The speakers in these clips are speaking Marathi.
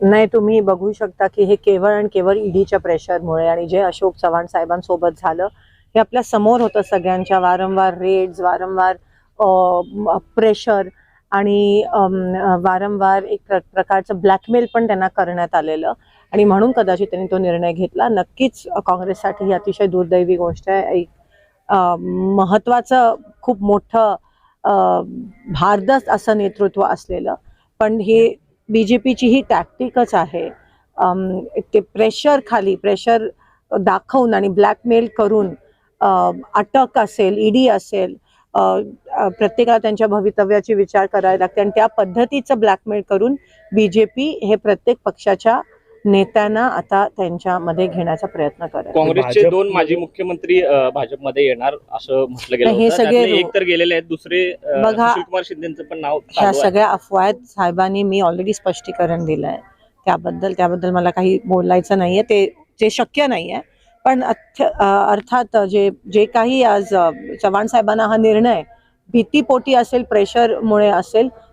नाही तुम्ही बघू शकता की हे केवळ आणि केवळ ईडीच्या प्रेशरमुळे आणि जे अशोक चव्हाण साहेबांसोबत झालं हे आपल्यासमोर होतं सगळ्यांच्या वारंवार रेड्स वारंवार प्रेशर आणि वारंवार एक प्र प्रकारचं ब्लॅकमेल पण त्यांना करण्यात आलेलं. आणि म्हणून कदाचित त्यांनी तो निर्णय घेतला. नक्कीच काँग्रेससाठी ही अतिशय दुर्दैवी गोष्ट आहे. एक महत्त्वाचं महत्वाचं खूप मोठं भारदस्त असं नेतृत्व असलेलं. पण हे बी जे पीची ही टॅक्टिकच आहे ते प्रेशर खाली प्रेशर दाखवून आणि ब्लॅकमेल करून अटक असेल ईडी असेल प्रत्येकाला त्यांच्या भवितव्याची विचार करायला लागते आणि त्या पद्धतीचं ब्लॅकमेल करून बी जे पी हे प्रत्येक पक्षाच्या नेत्यांना आता त्यांच्यामध्ये घेण्याचा प्रयत्न करेल काँग्रेसचे दोन माजी मुख्यमंत्री भाजपमध्ये येणार असं म्हटलं गेलं हे. सगळे एक तर गेलेले आहेत दुसरे बघा, सुशीलकुमार शिंदेचं पण नाव ह्या. सगळ्या अफवा आहेत साहेबांनी मी ऑलरेडी स्पष्टीकरण दिलं आहे त्याबद्दल त्याबद्दल मला काही बोलायचं नाहीये ते ते शक्य नाहीये पण अर्थात जे जे काही आज चव्हाण साहेबांना हा निर्णय भीतीपोटी असेल प्रेशरमुळे असेल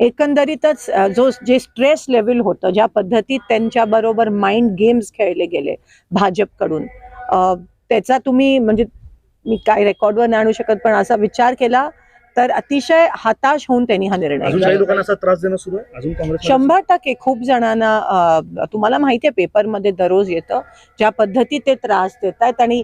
एकंदरीतच जो जे स्ट्रेस लेवल होतं ज्या पद्धतीत त्यांच्या बरोबर माइंड गेम्स खेळले गेले भाजपकडून त्याचा तुम्ही म्हणजे मी काय रेकॉर्डवर नाही आणू शकत पण असा विचार केला तर अतिशय हताश होऊन त्यांनी हा निर्णय शंभर टक्के खूप जणांना तुम्हाला माहिती आहे पेपरमध्ये दररोज येतं ज्या पद्धतीत ते त्रास देत आहेत आणि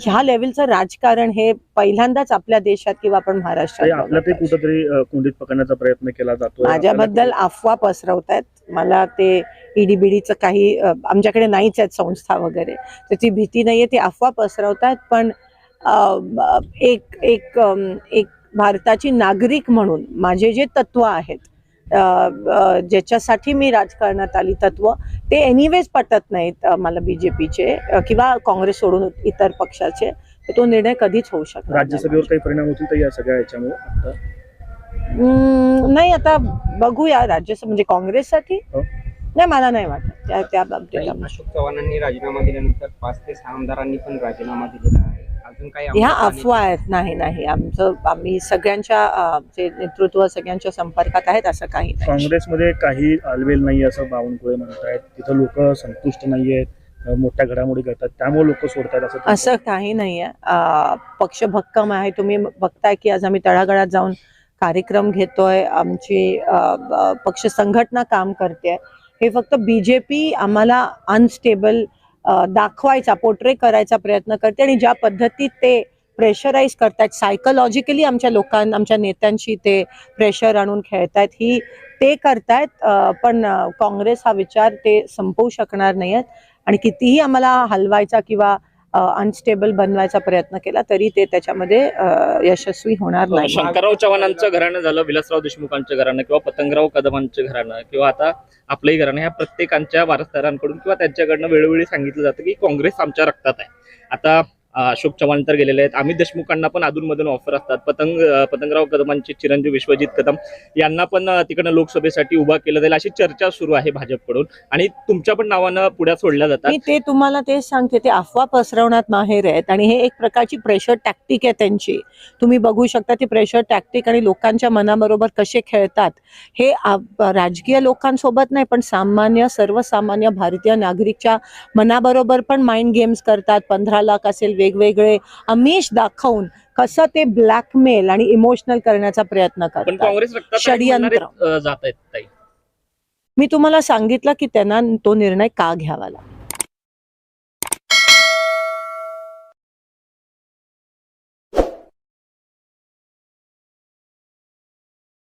ह्या लेवलचं राजकारण हे पहिल्यांदाच आपल्या देशात किंवा आपण महाराष्ट्रात. कुठंतरी कोंडीत पकडण्याचा प्रयत्न केला जातो माझ्याबद्दल अफवा पसरवतायत. मला ते ईडी बिडीचं काही आमच्याकडे नाहीच आहेत संस्था वगैरे. त्याची भीती नाहीये ती अफवा पसरवतायत पण एक एक एक भारताची नागरिक म्हणून माझे जे तत्व आहेत ज्याच्यासाठी मी राजकारणात आली तत्व ते एनिवेज पटत नाहीत मला बीजेपीचे किंवा काँग्रेस सोडून इतर पक्षाचे तर तो निर्णय कधीच होऊ नाही. राज्यसभेवर काही परिणाम होतील तर या सगळ्या याच्यामुळे नाही आता बघूया राज्यसभा म्हणजे काँग्रेससाठी हो. नाही मला नाही वाटत त्या त्या बाबतीत अशोक चव्हाणांनी राजीनामा दिल्यानंतर पाच ते सहा आमदारांनी पण राजीनामा दिलेला ह्या अफवा आहेत. नाही नाही. आमचं आम्ही सगळ्यांच्या जे नेतृत्व सगळ्यांच्या संपर्कात आहेत असं काही नाही. काँग्रेसमध्ये काही आलवेल नाही असं बावनकुळे म्हणतायत तिथं लोक संतुष्ट नाहीयेत अं, मोठ्या घडामोडी करतात. त्यामुळे लोक सोडतात असं असं काही नाहीये अ, पक्ष भक्कम आहे. तुम्ही बघताय की आज आम्ही तळागाळात जाऊन कार्यक्रम घेतोय. आमची पक्ष संघटना काम करते. हे फक्त बीजेपी आम्हाला अनस्टेबल दाखवायचा पोर्ट्रे करायचा प्रयत्न करते आणि ज्या पद्धतीत ते प्रेशराईज करतायत सायकोलॉजिकली आमच्या लोकांना आमच्या नेत्यांशी ते प्रेशर आणून खेळतायत ही ते करतायत पण काँग्रेस हा विचार ते संपवू शकणार नाही आहेत आणि कितीही आम्हाला हलवायचा किंवा अनस्टेबल बनवायचा प्रयत्न केला तरी ते त्याच्यामध्ये यशस्वी होणार नाही. शंकरराव चव्हाणांचं घराणं झालं विलासराव देशमुखांचं घराणं किंवा पतंगराव कदमांचं घराणं किंवा आता आपलंही घराणं ह्या प्रत्येकांच्या वारसदारांकडून किंवा त्यांच्याकडनं वेळोवेळी सांगितलं जातं की काँग्रेस आमच्या रक्तात आहे. आता अशोक चव्हाण तर गेलेले आहेत. अमित देशमुखांना पण अधूनमधून ऑफर असतात. पतंग पतंगराव कदमांचे चिरंजीव विश्वजित कदम यांना पण तिकडनं लोकसभेसाठी उभा केलं जाईल अशी चर्चा सुरू आहे भाजपकडून. आणि तुमच्या पण नावानं पुढ्या सोडल्या जातात. ते तुम्हाला तेच सांगते. ते अफवा पसरवण्यात माहेर आहेत. आणि हे एक प्रकारची प्रेशर टॅक्टिक आहे त्यांची. तुम्ही बघू शकता ती प्रेशर टॅक्टिक आणि लोकांच्या मनाबरोबर कसे खेळतात हे राजकीय लोकांसोबत नाही पण सामान्य सर्वसामान्य भारतीय नागरिकच्या मनाबरोबर पण माइंड गेम्स करतात. पंधरा लाख असेल वेगवेगळे आमिष दाखवून कसं ते ब्लॅकमेल आणि इमोशनल करण्याचा प्रयत्न करतात. षडयंत्र. जात आहेत मी तुम्हाला सांगितलं की त्यांना तो निर्णय का घ्यावा लागला?